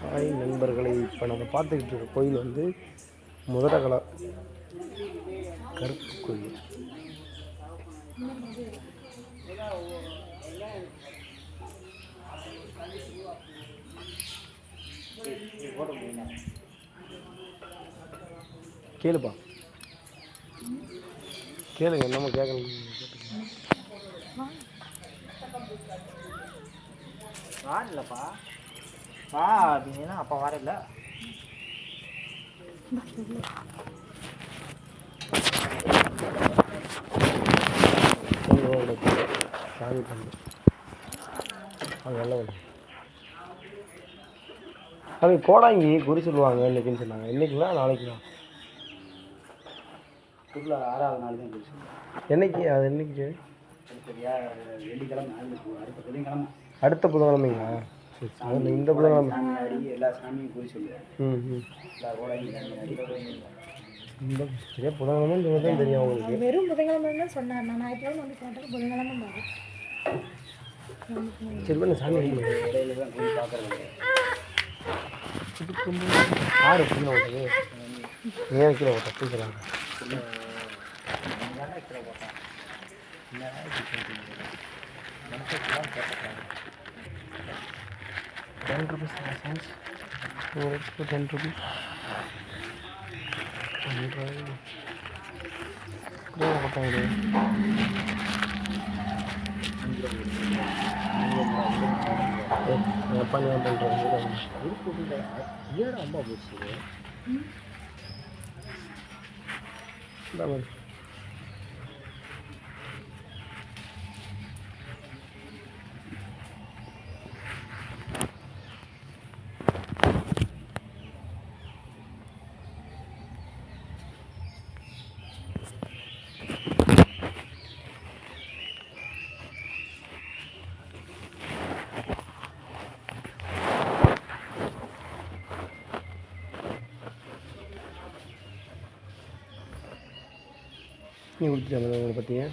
Hi நண்பர்களை இப்போ நம்ம பார்த்துக்கிட்டு இருக்க கோயில் வந்து முதலகலா கருப்பு கோயில். கேளுப்பா. கேளுங்க என்னமோ கேட்கணும். வாரலப்பா வா அப்படின்னா அப்போ வரல சொல்லுவோம் சாமி பண்ணு அது நல்ல ஒன்று அது கோடாங்கி குறி சொல்லுவாங்க இன்னைக்குன்னு சொன்னாங்க. இன்னைக்குங்களா நாளைக்குங்களா? திருவிழா ஆறாவது நாள் தான் போச்சு என்னைக்கு? அது என்னைக்கு சரியா வெள்ளிக்கிழமை அடுத்த புதன்கிழமை. அடுத்த புதன்கிழமைங்களா? சரி இந்த புதன்கிழமை. ஆடி எல்லா சாமியும் குறி சொல்லுவேன். ம் ம். எல்லா ஆடி இந்த சரியா புதன்கிழமை தான் தெரியும் உங்களுக்கு வெறும் புதன்கிழமை தான் சொன்னார் நான் ஞாயிற்றுக்கிழமை வந்து கேட்டது புதன்கிழமை பாரு சரி பண்ண சாமி. இடையில தான் குறி பார்க்கறது. யாரு புண்ணை ஓட்டது ஏன் கீழே ஓட்ட தூக்குறாங்க கீழே போட்டேன் என்னடா இப்படி சொல்றீங்க? மனுஷத்துலாம் கேட்டுட்டாங்க ten rupees science ten rupees போட்டாங்க எப்பா நீ பண்ணுறாங்க ஏடா அம்மா போச்சு நீ கொடுத்துட்டேன் உங்களை பார்த்தீங்க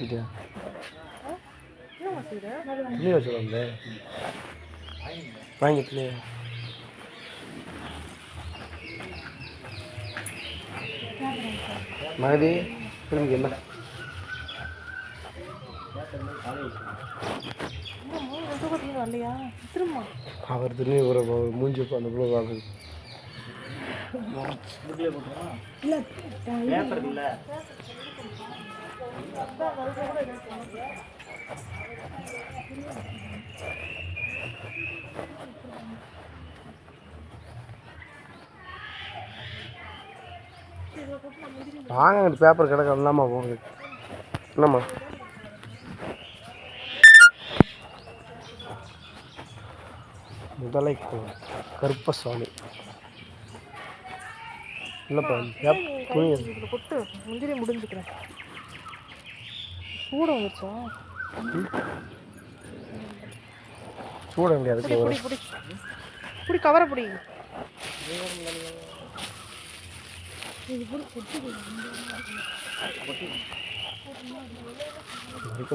செய்கிற துணி வச்சு வந்து வாங்கிட்டு மகதி திரும்பி என்ன திரும்ப அவர் துணி ஒரு மூஞ்சி அந்த பிள்ளை பேப்பர் இல்லை வாங்க பேப்பர் கிடக்க இல்லாமா போங்க. என்னம்மா முதலை கோவில் கருப்பசாமி. இல்லைப்பா துணி கொட்டு முந்திரி முடிஞ்சுக்கிறேன். சூட வந்துச்சா சூட முடியாது புடி புடி புடி. கவரை புடி. இது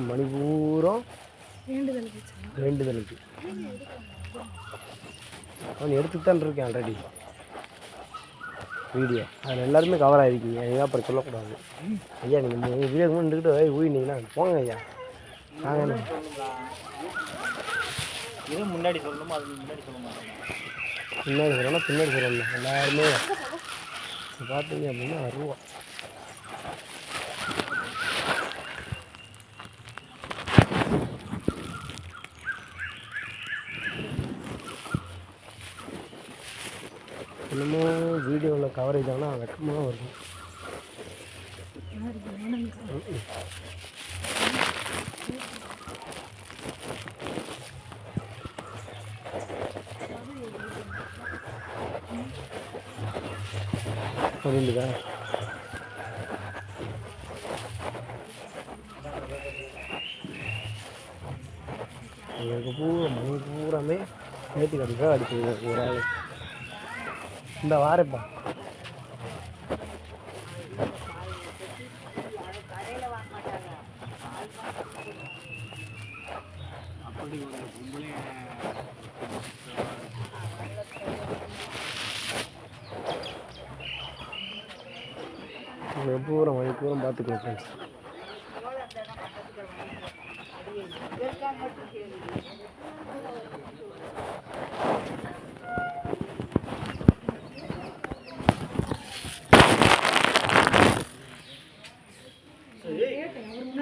மணி பூரம் வேண்டுதல் வச்சா. வேண்டுதலுக்கு. அவன் எடுத்துட்டு தான் இருக்கேன் ஆல்ரெடி வீடியோ. அதில் எல்லாருமே கவர் ஆகிருக்கீங்க ஐயா அப்புறம் சொல்லக்கூடாது. ஐயா நீங்கள் வீடியோ நின்றுக்கிட்டு ஏய் ஊயினீங்கன்னா போங்க ஐயா. நாங்கள் இது முன்னாடி சொல்லணுமா? அது முன்னாடி சொல்ல மாட்டேன் பின்னாடி சொல்லணும் பின்னாடி சொல்லணும். எல்லாருமே பார்த்தீங்க அப்படின்னா அருவா இன்னமும் வீடியோவில் கவரேஜ் ஆனால் வெக்கமாக வருது. புரியுதுதா எங்களுக்கு பூரா மணி பூராமே நேற்று கடிக்காக அடிச்சு ஒரு ஆள். இந்த வாரப்பா. அப்படி ஒரு பொம்பளை பூரா மணி பூரா பார்த்துக்கோ ஃப்ரெண்ட்ஸ்